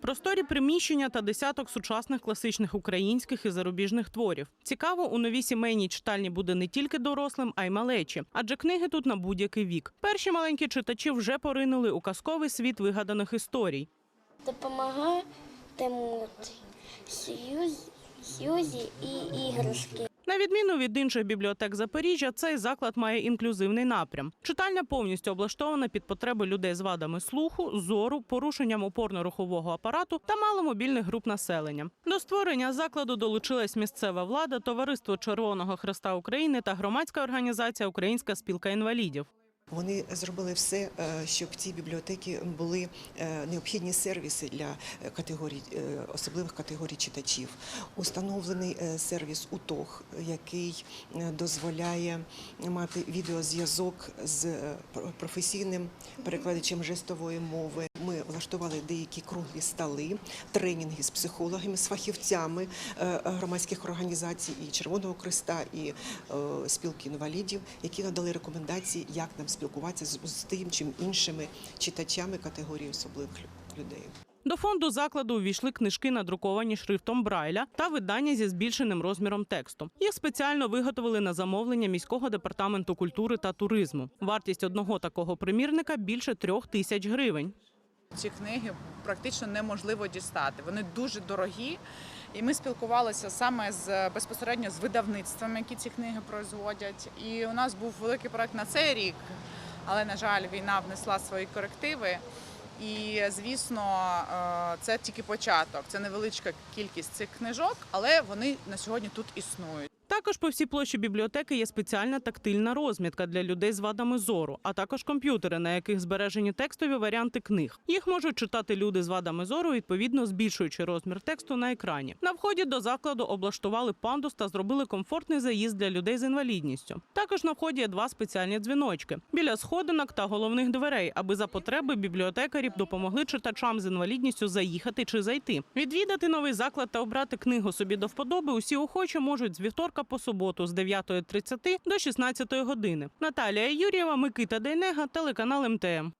Просторі приміщення та десяток сучасних класичних українських і зарубіжних творів. Цікаво, у новій сімейній читальні буде не тільки дорослим, а й малечі, адже книги тут на будь-який вік. Перші маленькі читачі вже поринули у казковий світ вигаданих історій. Допомагає Сьюзі і іграшки. На відміну від інших бібліотек Запоріжжя, цей заклад має інклюзивний напрям. Читальня повністю облаштована під потреби людей з вадами слуху, зору, порушенням опорно-рухового апарату та маломобільних груп населення. До створення закладу долучилась місцева влада, товариство Червоного Хреста України та громадська організація Українська спілка інвалідів. Вони зробили все, е, щоб в цій бібліотеці були е, необхідні сервіси для е, категорій особливих категорій читачів. Установлений сервіс УТОГ, який дозволяє мати відеозв'язок з професійним перекладачем жестової мови. Ми влаштували деякі круглі столи, тренінги з психологами, з фахівцями е, громадських організацій і Червоного Креста, і е, спілки інвалідів, які надали рекомендації, як нам спілкуватися з, тим чи іншими читачами категорії особливих людей. До фонду закладу увійшли книжки, надруковані шрифтом Брайля та видання зі збільшеним розміром тексту. Їх спеціально виготовили на замовлення міського департаменту культури та туризму. Вартість одного такого примірника більше трьох тисяч гривень. Ці книги практично неможливо дістати. Вони дуже дорогі. І ми спілкувалися саме з безпосередньо з видавництвами, які ці книги производять. І у нас був великий проект на цей рік, але на жаль, війна внесла свої корективи. І звісно, е, це тільки початок. Це невеличка кількість цих книжок, але вони на сьогодні тут існують. Також по всій площі бібліотеки є спеціальна тактильна розмітка для людей з вадами зору, а також комп'ютери, на яких збережені текстові варіанти книг. Їх можуть читати люди з вадами зору, відповідно збільшуючи розмір тексту на екрані. На вході до закладу облаштували пандус та зробили комфортний заїзд для людей з інвалідністю. Також на вході є два спеціальні дзвіночки біля сходинок та головних дверей, аби за потреби бібліотекарі допомогли читачам з інвалідністю заїхати чи зайти. Відвідати новий заклад та обрати книгу собі до вподоби усі охочі можуть з вівторка по суботу з 9.30 до 16 години. Наталія Юрієва, Микита Дейнега, телеканал МТМ.